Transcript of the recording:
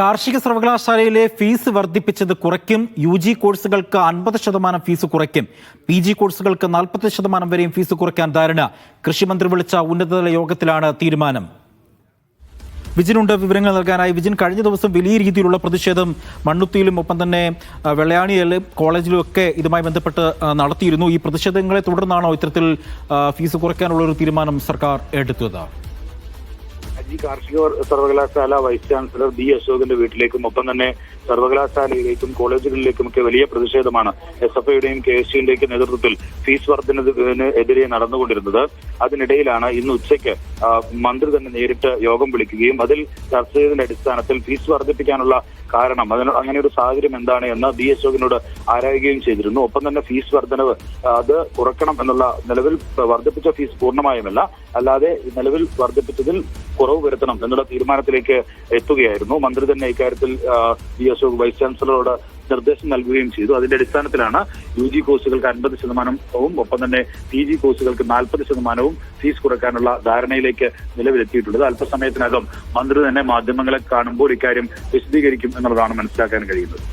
കാർഷിക സർവകലാശാലയിലെ ഫീസ് വർദ്ധിപ്പിച്ചത് കുറയ്ക്കും. യു ജി കോഴ്സുകൾക്ക് അൻപത് ശതമാനം ഫീസ് കുറയ്ക്കും. പി ജി കോഴ്സുകൾക്ക് നാൽപ്പത് ശതമാനം വരെയും ഫീസ് കുറയ്ക്കാൻ ധാരണ. കൃഷിമന്ത്രി വിളിച്ച ഉന്നതതല യോഗത്തിലാണ് തീരുമാനം. വിജിനുണ്ട് വിവരങ്ങൾ നൽകാനായി. വിജിൻ കഴിഞ്ഞ ദിവസം വലിയ രീതിയിലുള്ള പ്രതിഷേധം മണ്ണുത്തിയിലും ഒപ്പം തന്നെ വെള്ളയാണിയിലും കോളേജിലും ഒക്കെ ഇതുമായി ബന്ധപ്പെട്ട് നടത്തിയിരുന്നു. ഈ പ്രതിഷേധങ്ങളെ തുടർന്നാണോ ഇത്തരത്തിൽ ഫീസ് കുറയ്ക്കാനുള്ള ഒരു തീരുമാനം സർക്കാർ എടുത്തത്? അജി കാർഷിക സർവകലാശാല വൈസ് ചാൻസലർ ബി അശോകിന്റെ വീട്ടിലേക്കും ഒപ്പം തന്നെ സർവകലാശാലയിലേക്കും കോളേജുകളിലേക്കും ഒക്കെ വലിയ പ്രതിഷേധമാണ് എസ് എഫ് ഐയുടെയും കെ എസ് യുടെയും നേതൃത്വത്തിൽ ഫീസ് വർധനത്തിന് എതിരെ നടന്നുകൊണ്ടിരുന്നത്. അതിനിടയിലാണ് ഇന്ന് ഉച്ചയ്ക്ക് മന്ത്രി തന്നെ നേരിട്ട് യോഗം വിളിക്കുകയും അതിൽ ചർച്ച ചെയ്തതിന്റെ അടിസ്ഥാനത്തിൽ ഫീസ് വർദ്ധിപ്പിക്കാനുള്ള കാരണം അതിന് അങ്ങനെ ഒരു സാഹചര്യം എന്താണ് എന്ന് ബി അശോകിനോട് ആരായുകയും ചെയ്തിരുന്നു. ഒപ്പം തന്നെ ഫീസ് വർധനവ് അത് കുറക്കണം എന്നുള്ള നിലവിൽ വർദ്ധിപ്പിച്ച ഫീസ് പൂർണമായുമല്ല. അല്ലാതെ നിലവിൽ വർദ്ധിപ്പിച്ചതിൽ കുറവ് വരുത്തണം എന്നുള്ള തീരുമാനത്തിലേക്ക് എത്തുകയായിരുന്നു. മന്ത്രി തന്നെ ഇക്കാര്യത്തിൽ ബി അശോക് വൈസ് ചാൻസലറോട് നിർദ്ദേശം നൽകുകയും ചെയ്തു. അതിന്റെ അടിസ്ഥാനത്തിലാണ് യു ജി കോഴ്സുകൾക്ക് അൻപത് ശതമാനവും ഒപ്പം തന്നെ പി ജി കോഴ്സുകൾക്ക് നാൽപ്പത് ശതമാനവും ഫീസ് കുറയ്ക്കാനുള്ള ധാരണയിലേക്ക് നിലവിലെത്തിയിട്ടുള്ളത്. അല്പസമയത്തിനകം മന്ത്രി തന്നെ മാധ്യമങ്ങളെ കാണുമ്പോൾ ഇക്കാര്യം വിശദീകരിക്കും എന്നുള്ളതാണ് മനസ്സിലാക്കാൻ കഴിയുന്നത്.